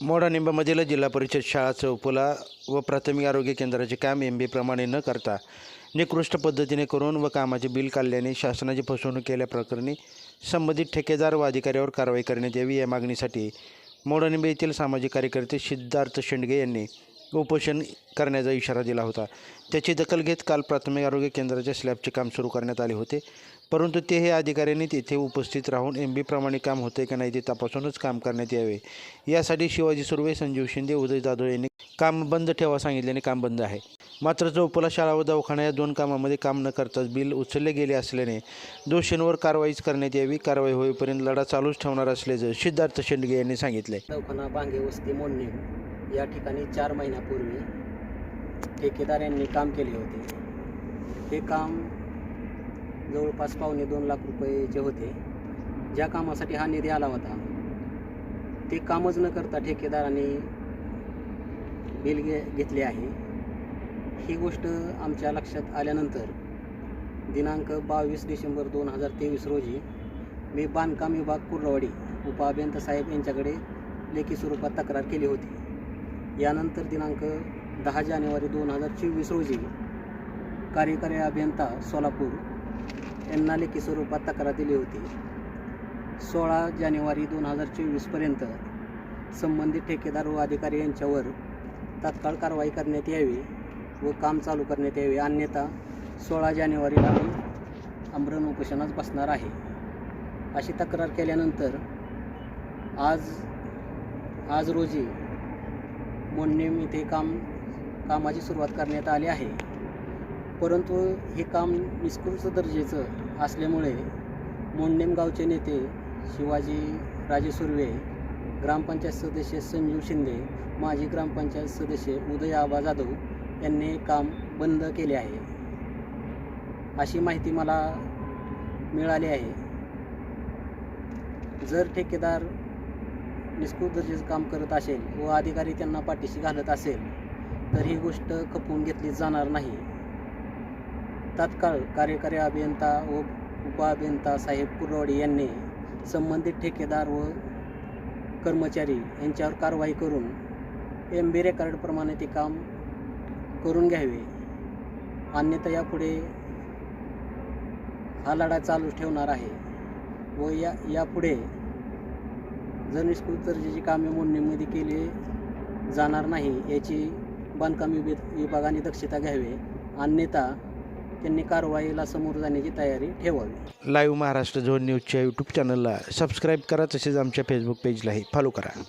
मोडा निंबामधील जिल्हा परिषद शाळा चौफुला व प्राथमिक आरोग्य केंद्राचे काम एम बी प्रमाणे न करता निकृष्ट पद्धतीने करून व कामाचे बिल काढल्याने शासनाची फसवणूक केल्याप्रकरणी संबंधित ठेकेदार व अधिकाऱ्यावर कारवाई करण्यात यावी या मागणीसाठी मोडनिंबे येथील सामाजिक कार्यकर्ते सिद्धार्थ शेंडगे यांनी उपोषण करण्याचा इशारा दिला होता. त्याची दखल घेत काल प्राथमिक आरोग्य केंद्राच्या स्लॅबचे काम सुरू करण्यात आले होते. परंतु ते हे अधिकाऱ्यांनी तेथे उपस्थित राहून एम बी प्रमाणे काम होते का नाही ते तपासूनच काम करण्यात यावे. यासाठी शिवाजी सुर्वे संजीव शिंदे उदय जाधव यांनी काम बंद ठेवा सांगितल्याने काम बंद आहे. मात्र चौपला शाळा व दवाखाना या दोन कामामध्ये काम न करताच बिल उचलले गेले असल्याने दोषींवर कारवाईच करण्यात यावी कारवाई होईपर्यंत लढा चालूच ठेवणार असल्याचं सिद्धार्थ शेंडगे यांनी सांगितले दवाखाना बांगे वस्ती मोडणे या ठिकाणी चार महिन्यापूर्वी ठेकेदार यांनी काम केले होते. हे काम जवळपास पावणे दोन लाख रुपयेचे होते. ज्या कामासाठी हा निधी आला होता ते कामच न करता ठेकेदाराने बिल घे घेतले आहे. ही गोष्ट आमच्या लक्षात आल्यानंतर दिनांक बावीस डिसेंबर दोन हजार तेवीस रोजी मी बांधकाम विभाग कुर्रवाडी उपअभियंता साहेब यांच्याकडे लेखी स्वरूपात तक्रार केली होती. यानंतर दिनांक दहा जानेवारी दोन हजार चोवीस रोजी कार्यकारी अभियंता सोलापूर यांना लेखी स्वरूपात तक्रार दिली होती. सोळा जानेवारी दोन हजार चोवीसपर्यंत संबंधित ठेकेदार व अधिकारी यांच्यावर तात्काळ कारवाई करण्यात यावी व काम चालू करण्यात यावे अन्यथा सोळा जानेवारीला मी आमरण उपोषणास बसणार आहे. अशी तक्रार केल्यानंतर आज आज रोजी मोडणीम इथे काम कामाची सुरुवात करण्यात आली आहे. परंतु हे काम निष्कृष दर्जेचं असल्यामुळे मोडणीम गावचे नेते शिवाजी राजे सुर्वे ग्रामपंचायत सदस्य संजीव शिंदे माजी ग्रामपंचायत सदस्य उदय आबा जाधव यांनी काम बंद केले आहे. अशी माहिती मला मिळाली आहे. जर ठेकेदार निष्कृत दर्जेचं काम करत असेल व अधिकारी त्यांना पाठीशी घालत असेल तर ही गोष्ट खपवून घेतली जाणार नाही. तात्काळ कार्यकारी अभियंता व उपअभियंता साहेब कुरवाडे यांनी संबंधित ठेकेदार व कर्मचारी यांच्यावर कारवाई करून एम बी रेकॉर्डप्रमाणे ते काम करून घ्यावे. अन्यथा यापुढे हा लढा चालू ठेवणार आहे व या यापुढे जर निष्कृत जी कामे मोडणीमध्ये केली जाणार नाही याची बांधकाम विभाग विभागाने दक्षता घ्यावी अन्यथा त्यांनी कारवाईला समोर जाण्याची तयारी ठेवावी. लाईव्ह महाराष्ट्र झोन न्यूजच्या यूट्यूब चॅनलला सबस्क्राईब करा तसेच आमच्या फेसबुक पेजलाही फॉलो करा.